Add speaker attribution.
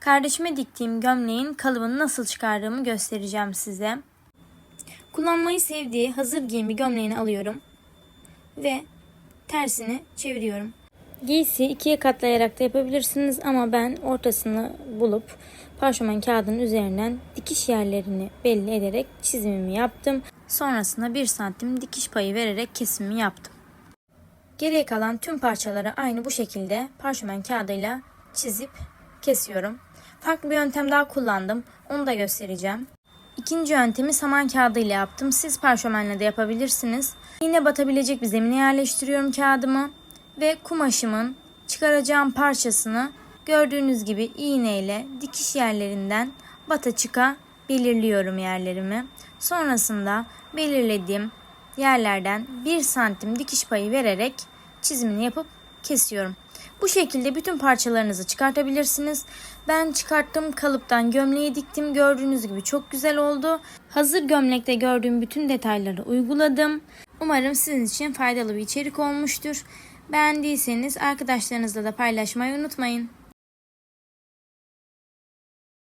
Speaker 1: Kardeşime diktiğim gömleğin kalıbını nasıl çıkardığımı göstereceğim size. Kullanmayı sevdiği hazır giyim bir gömleğini alıyorum ve tersini çeviriyorum. Giysi ikiye katlayarak da yapabilirsiniz ama ben ortasını bulup parşömen kağıdının üzerinden dikiş yerlerini belli ederek çizimimi yaptım. Sonrasında 1 santim dikiş payı vererek kesimimi yaptım. Geriye kalan tüm parçaları aynı bu şekilde parşömen kağıdıyla çizip kesiyorum. Farklı bir yöntem daha kullandım. Onu da göstereceğim. İkinci yöntemi saman kağıdıyla yaptım. Siz parşömenle de yapabilirsiniz. Yine batabilecek bir zemine yerleştiriyorum kağıdımı ve kumaşımın çıkaracağım parçasını gördüğünüz gibi iğneyle dikiş yerlerinden bata çıka belirliyorum yerlerimi. Sonrasında belirlediğim yerlerden 1 santim dikiş payı vererek çizimini yapıp kesiyorum. Bu şekilde bütün parçalarınızı çıkartabilirsiniz. Ben çıkarttığım kalıptan gömleği diktim. Gördüğünüz gibi çok güzel oldu. Hazır gömlekte gördüğüm bütün detayları uyguladım. Umarım sizin için faydalı bir içerik olmuştur. Beğendiyseniz arkadaşlarınızla da paylaşmayı unutmayın.